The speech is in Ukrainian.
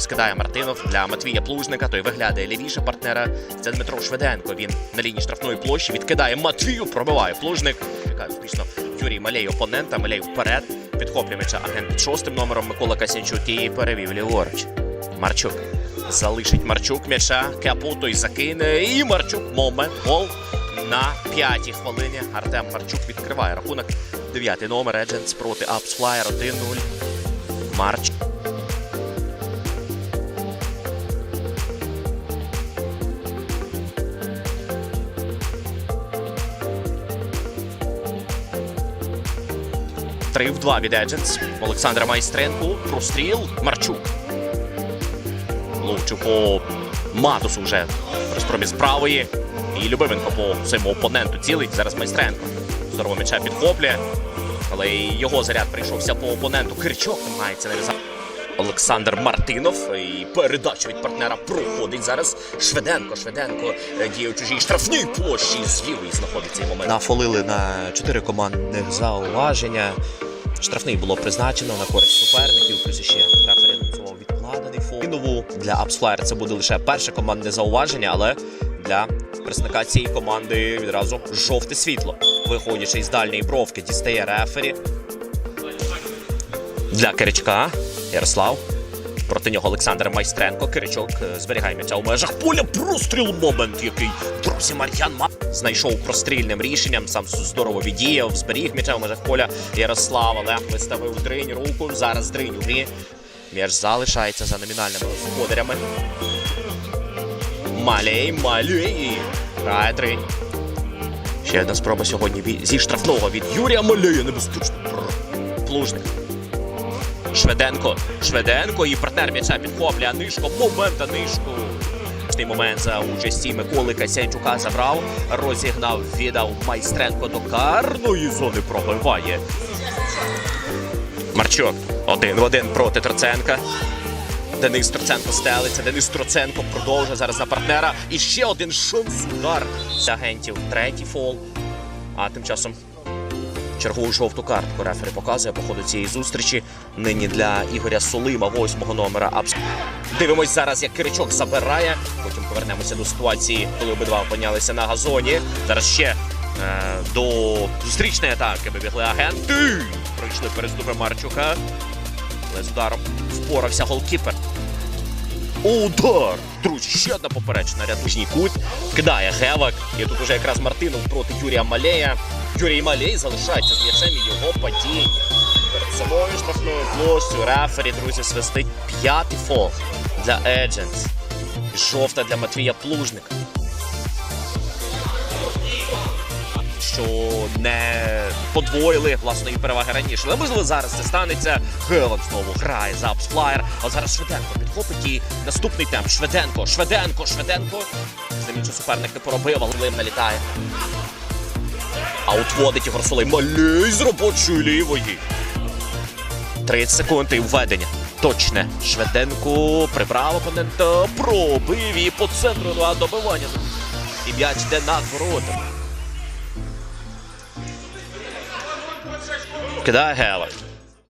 скидає Мартинов для Матвія Плужника. Той виглядає лівіше партнера. Це Дмитро Шведенко. Він на лінії штрафної площі відкидає Матвію. Пробиває плужник. Чекає успішно Юрій Малей опонента. Малей вперед. Підхоплює м'яча агент під шостим номером Микола Касянчук і перевів ліворуч. Марчук залишить Марчук. М'яча Капуто і закине. І Марчук момент гол на п'ятій хвилині. Артем Марчук відкриває рахунок. Дев'ятий номер Едженс проти Апсфлаєр 1-0. Марчук. 3 в 2 від Едженс. Олександра Майстренку. Простріл. Марчук. Ловчу по матусу вже при спробі з правої. І Любименко по своєму опоненту цілить. Зараз Майстренко. Здорово м'яча підхоплює. Але його заряд прийшовся по опоненту. Кирчок намагається нав'язати. Олександр Мартинов і передача від партнера проходить зараз. Шведенко. Шведенко е, діє у чужій штрафній площі. З лівої знаходиться цей момент. Нафолили на чотири командних зауваження. Штрафний було призначено на користь суперників. Плюс ще рефері анонсував відкладений фонову для Апсфлаєр це буде лише перше командне зауваження, але для представника цієї команди відразу жовте світло. Виходячи із дальньої бровки, дістає рефері. Для Киричка Ярослав. Проти нього Олександр Майстренко. Киричок е, зберігає м'яча у межах поля. Простріл момент, який друзі Мар'ян Ма знайшов прострільним рішенням. Сам здорово віддіяв, зберіг м'яча у межах поля. Ярослав Олег виставив дринь руку. Зараз дринь у грі. М'яч залишається за номінальними господарями. Малей, малей. Грає дринь. Ще одна спроба сьогодні зі штрафного від Юрія Малея. Небезпечно. Плужник. Шведенко. Шведенко і партнер м'яча підхоплює Нишко. Момент Нишко. Цей момент за участі Миколи Касянчука забрав, розігнав, віддав майстренко до карної зони пробиває. Марчук один в один проти Троценка. Денис Троценко стелиться. Денис Троценко продовжує зараз на партнера. І ще один шанс удар агентів. Третій фол. А тим часом чергову жовту картку рефері показує по ходу цієї зустрічі. Нині для Ігоря Солима, восьмого номера. Абс... Дивимось зараз, як Киричок забирає. Потім повернемося до ситуації, коли обидва опинялися на газоні. Зараз ще е, до зустрічної атаки вибігли агенти. Пройшли переступи Марчука. Але з ударом впорався голкіпер. Удар! Друзі, ще одна поперечна рядужній кут. Кидає Гевак. І тут уже якраз Мартинов проти Юрія Малея. Юрій Малей залишається з м'ячем і його падіння. Перед собою штрафною площею рефері, друзі, свистить п'ятий фол для Едженс. Жовта для Матвія Плужника. Що не подвоїли власної переваги раніше. Але можливо зараз це станеться. Гевак знову грає за Апсфлаєр. А зараз Шведенко підхопить і наступний темп. Шведенко, Шведенко, Шведенко. З ним суперник не поробив, але Лим налітає. А утводить Ігор Солей Малей з робочої лівої. 30 секунд і введення. Точне. Шведенко прибрав опонента, пробив і по центру два добивання. І м'яч йде над воротами. Кидає Гевак.